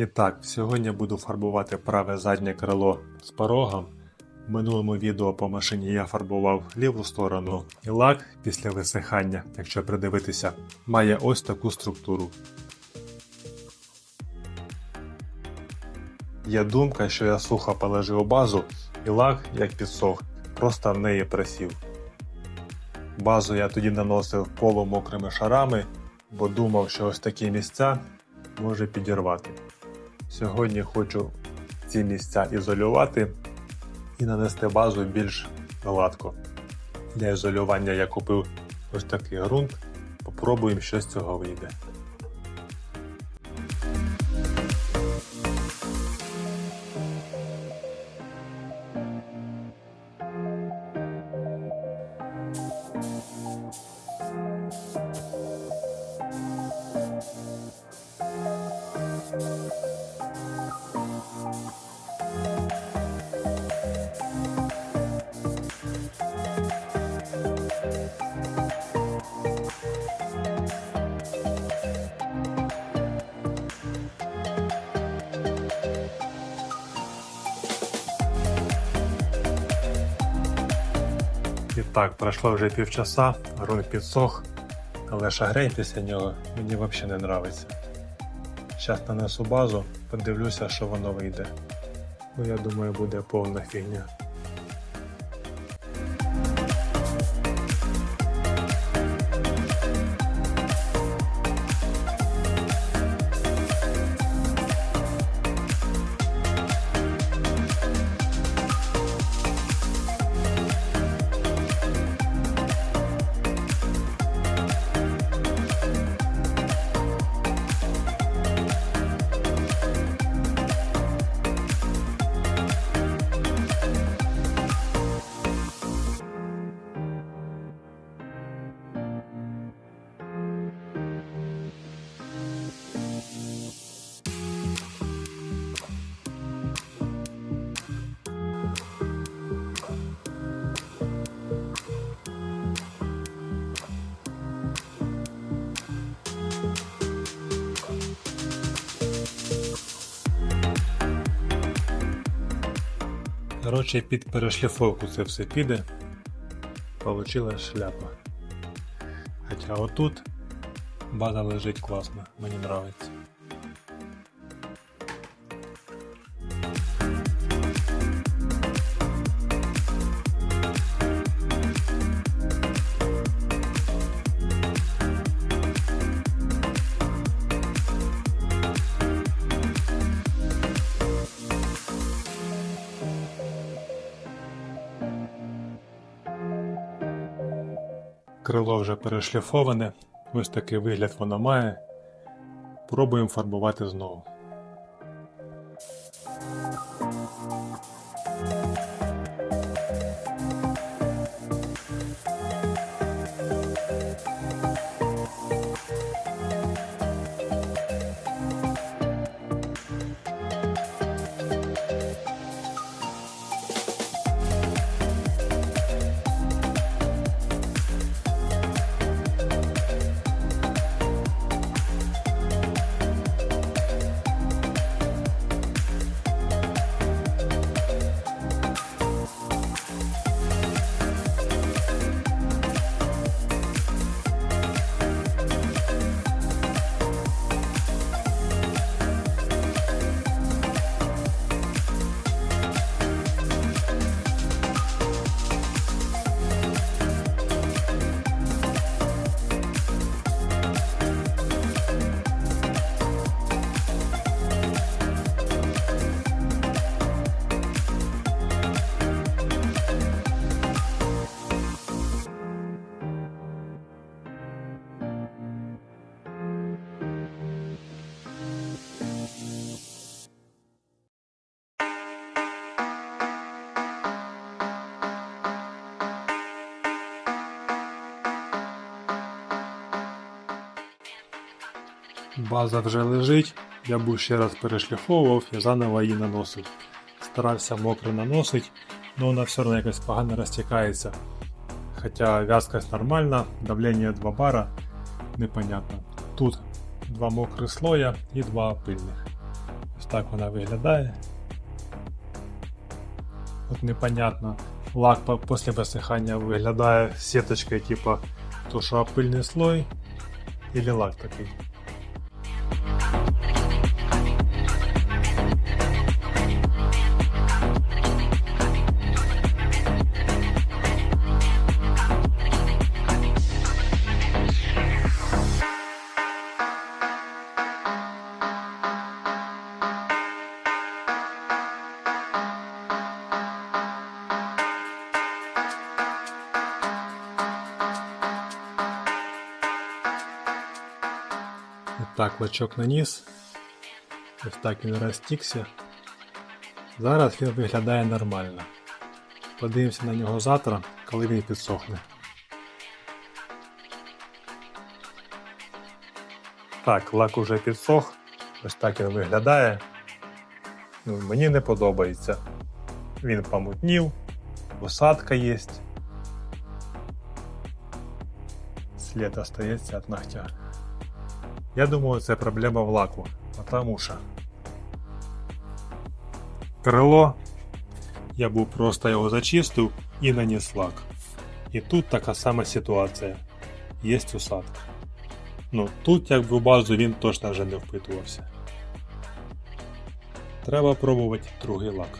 І так, сьогодні буду фарбувати праве заднє крило з порогом. В минулому відео по машині я фарбував ліву сторону, і лак після висихання, якщо придивитися, має ось таку структуру. Є думка, що я сухо положив базу, і лак, як підсох, просто в неї присів. Базу я тоді наносив полумокрими шарами, бо думав, що ось такі місця може підірвати. Сьогодні хочу ці місця ізолювати і нанести базу більш гладко. Для ізолювання я купив ось такий ґрунт. Попробуємо, що з цього вийде. І так, пройшло вже півчаса, ґрунт підсох, але шагрень після нього мені взагалі не подобається. Зараз нанесу базу, подивлюся, що воно вийде. Ну, я думаю, буде повна фігня. Коротше, під перешліфовку це все піде. Получила шляпа. Хоча отут база лежить класно, мені подобається. Крило вже перешліфоване, ось такий вигляд воно має. Пробуємо фарбувати знову. База вже лежить, я був ще раз перешліфовував і заново її наносив. Старався мокро наносити, але вона все одно якось погано розтікається. Хоча вязкость нормальна, давлення 2 бара, непонятно. Тут два мокрих слоя і два пильних. так вона виглядає. От непонятно. Лак після висихання виглядає сіточкою, типа то що пильний слой, или лак такий. Так лачок наніс. Ось так він розтікся. Зараз він виглядає нормально. Подивимося на нього завтра, коли він підсохне. Так, лак уже підсох. Ось так він виглядає. Ну, мені не подобається. Він помутнів, посадка є. Слід остається від ногтя. Я думаю, це проблема в лаку, потому що крило я був просто його зачистив і наніс лак. І тут така сама ситуація. Є усадка. Ну, тут якби в базу він точно вже не впитувався. Треба пробувати другий лак.